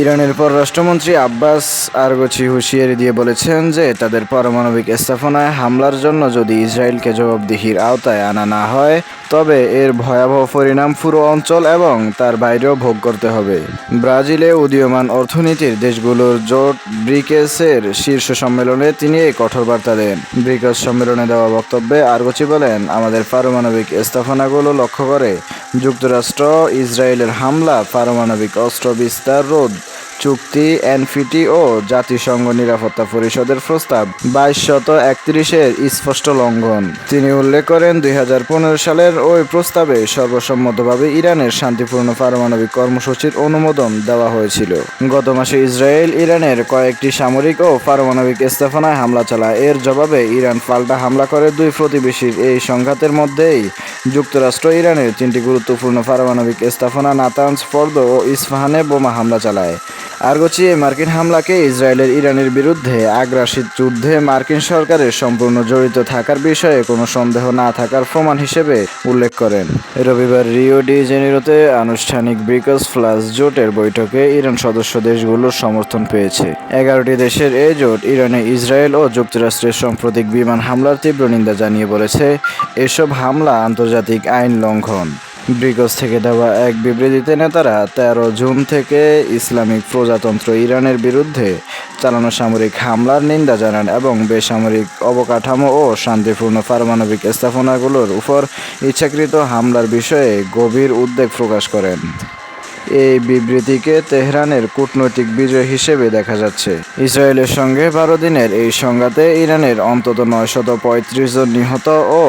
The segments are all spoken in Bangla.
ইরানের পররাষ্ট্রমন্ত্রী আব্বাস আরগচি হুঁশিয়ারি দিয়ে বলেছেন যে তাদের পারমাণবিক স্থাপনায় হামলার জন্য যদি ইসরায়েলকে জবাবদিহির আওতায় আনা না হয়, তবে এর ভয়াবহ পরিণাম পুরো অঞ্চল এবং তার বাইরেও ভোগ করতে হবে। ব্রাজিলে উদীয়মান অর্থনীতির দেশগুলোর জোট ব্রিকেসের শীর্ষ সম্মেলনে তিনি এই কঠোর বার্তা দেন। ব্রিকস সম্মেলনে দেওয়া বক্তব্যে আরগচি বলেন, আমাদের পারমাণবিক স্থাপনাগুলো লক্ষ্য করে যুক্তরাষ্ট্র ইসরায়েলের হামলা পারমাণবিক অস্ত্র বিস্তার রোধ। চুক্তি, এনফিটি ও জাতিসংঘ নিরাপত্তা পরিষদের প্রস্তাব বাইশ শত একত্রিশের স্পষ্ট লঙ্ঘন। তিনি উল্লেখ করেন, দুই হাজার পনেরো সালের ওই প্রস্তাবে সর্বসম্মতভাবে ইরানের শান্তিপূর্ণ পারমাণবিক কর্মসূচির অনুমোদন দেওয়া হয়েছিল। গত মাসে ইসরায়েল, ইরানের কয়েকটি সামরিক ও পারমাণবিক স্থাপনায় হামলা চালায়। এর জবাবে ইরান পাল্টা হামলা করে দুই প্রতিবেশীর এই সংঘাতের মধ্যেই যুক্তরাষ্ট্র, ইরানের তিনটি গুরুত্বপূর্ণ পারমাণবিক স্থাপনা নাতানস ফর্দ ও ইস্পাহানে বোমা হামলা চালায়। আরগোচি এই মার্কিন হামলাকে ইসরায়েলের ইরানের বিরুদ্ধে আগ্রাসী যুদ্ধে মার্কিন সরকারের সম্পূর্ণ জড়িত থাকার বিষয়ে কোনো সন্দেহ না থাকার প্রমাণ হিসেবে উল্লেখ করেন। রবিবার রিও ডি জেনিরোতে আনুষ্ঠানিক ব্রিকস প্লাস জোটের বৈঠকে ইরান সদস্য দেশগুলোর সমর্থন পেয়েছে। এগারোটি দেশের এই জোট, ইরানে ইসরায়েল ও যুক্তরাষ্ট্রের সাম্প্রতিক বিমান হামলার তীব্র নিন্দা জানিয়ে বলেছে, এসব হামলা আন্তর্জাতিক আইন লঙ্ঘন। ব্রিকস থেকে দেওয়া এক বিবৃতিতে নেতারা তেরো জুন থেকে ইসলামিক প্রজাতন্ত্র ইরানের বিরুদ্ধে চালানো সামরিক হামলার নিন্দা জানান এবং বেসামরিক অবকাঠামো ও শান্তিপূর্ণ পারমাণবিক স্থাপনাগুলোর উপর ইচ্ছাকৃত হামলার বিষয়ে গভীর উদ্বেগ প্রকাশ করেন। এই বিবৃতিকে তেহরানের কূটনৈতিক বিজয় হিসেবে দেখা যাচ্ছে। ইসরায়েলের সঙ্গে বারো দিনের এই সংঘাতে ইরানের অন্তত নয়শত পঁয়ত্রিশ জন নিহত ও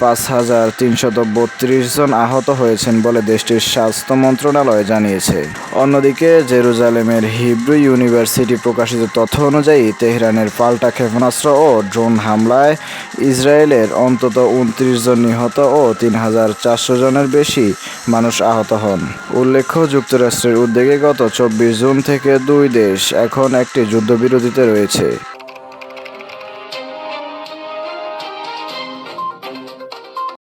পাঁচ হাজার তিনশত বত্রিশ জন আহত হয়েছেন বলে দেশটির স্বাস্থ্য মন্ত্রণালয় জানিয়েছে। অন্যদিকে জেরুজালেমের হিব্রু ইউনিভার্সিটি প্রকাশিত তথ্য অনুযায়ী তেহরানের পাল্টা ক্ষেপণাস্ত্র ও ড্রোন হামলায় ইসরায়েলের অন্তত উনত্রিশ জন নিহত ও তিন হাজার চারশো জনের বেশি মানুষ আহত হন। উল্লেখ্য যুক্তরাষ্ট্রের উদ্যোগে গত চব্বিশ জুন থেকে দুই দেশ এখন একটি যুদ্ধবিরতিতে রয়েছে।